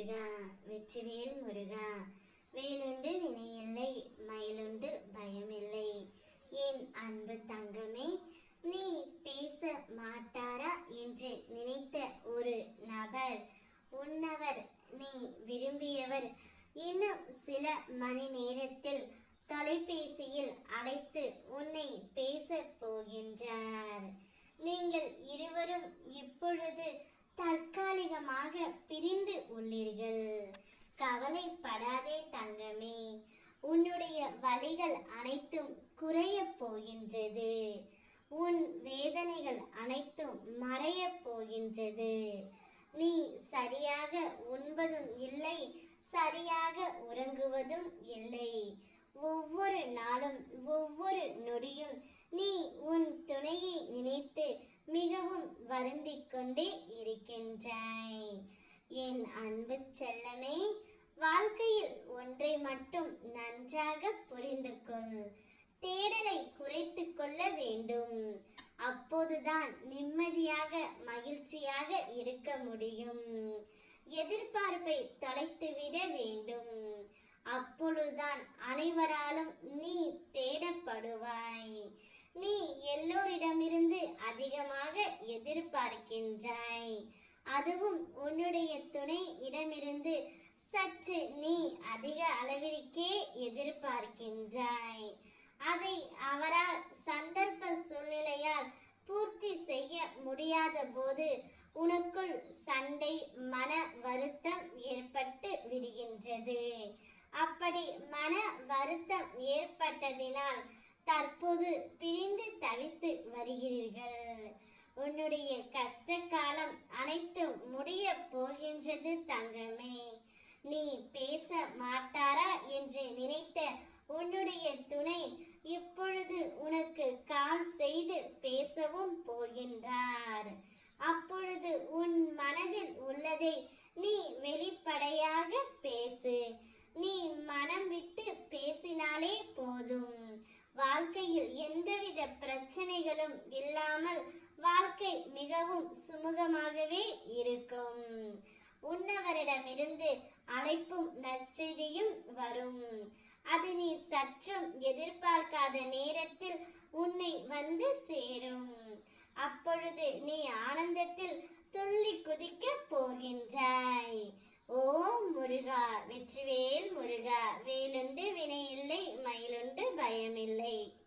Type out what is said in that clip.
முருகா வெற்றிவேல் முருகா. வேலுண்டு வினையில்லை மயிலுண்டு பயமில்லை. என் அன்பு தங்கமே நீ பேச மாட்டாரா என்று நினைத்த ஒரு நபர் உன்னவர் நீ விரும்பியவர் இன்னும் சில மணி நேரத்தில் தொலைபேசியில் அழைத்து உன்னை பேசப் போகின்றார். நீங்கள் இருவரும் இப்பொழுது தற்காலிகமாக பிரிந்து உள்ளீர்கள். கவலைப்படாதே தங்கமே. உன்னுடைய வலிகள் அனைத்தும் குறைய போகின்றது. உன் வேதனைகள் அனைத்தும் மறைய போகின்றது. நீ சரியாக உண்பதும் இல்லை சரியாக உறங்குவதும் இல்லை. ஒவ்வொரு நாளும் ஒவ்வொரு நொடியும் நீ உன் துணையை நினைத்து மிகவும் வருந்திக் கொண்டே என் அன்பு செல்லமே வாழ்க்கையில் ஒன்றை மட்டும் நன்றாக புரிந்து கொள். தேடலை குறைத்து கொள்ள வேண்டும். அப்போதுதான் நிம்மதியாக மகிழ்ச்சியாக இருக்க முடியும். எதிர்பார்ப்பை தொலைத்துவிட வேண்டும். அப்பொழுதுதான் அனைவராலும் நீ தேடப்படுவாய். நீ எல்லோரிடமிருந்து அதிகமாக எதிர்பார்க்கின்றாய். அதுவும் உன்னுடைய துணை இடமிருந்து சற்று நீ அதிக அளவிற்கே எதிர்பார்க்கின்றாய். அதை அவரால் சந்தர்ப்ப சூழ்நிலையால் பூர்த்தி செய்ய முடியாத போது உனக்குள் சண்டை மன வருத்தம் ஏற்பட்டு விடுகின்றது அப்படி மன வருத்தம் ஏற்பட்டதினால் தற்போது பிரிந்து தவித்து வருகிறீர்கள். உன்னுடைய கஷ்ட காலம் அனைத்தும் முடிய போகின்றது தங்கமே. நீ பேச மாட்டாரா என்று நினைத்த உன்னுடைய துணை இப்பொழுது உனக்கு கால் செய்து பேசவும் போகின்றார். அப்பொழுது உன் மனதில் உள்ளதை நீ வெளிப்படையாக பேசு. நீ மனம் விட்டு பேசினாலே போதும். வாழ்க்கையில் எந்தவித பிரச்சனைகளும் இல்லாமல் சுமூகமாகவே இருக்கும். உன்னவரிடமிருந்து அழைப்பும் நற்செய்தியும் வரும். அது நீ சற்றும் எதிர்பார்க்காத நேரத்தில் உன்னை வந்து சேரும். அப்பொழுது நீ ஆனந்தத்தில் துள்ளி குதிக்கப் போகின்றாய். ஓம் முருகா வெற்றிவேல் முருகா வேலுண்டு வினையில்லை மயிலுண்டு பயமில்லை.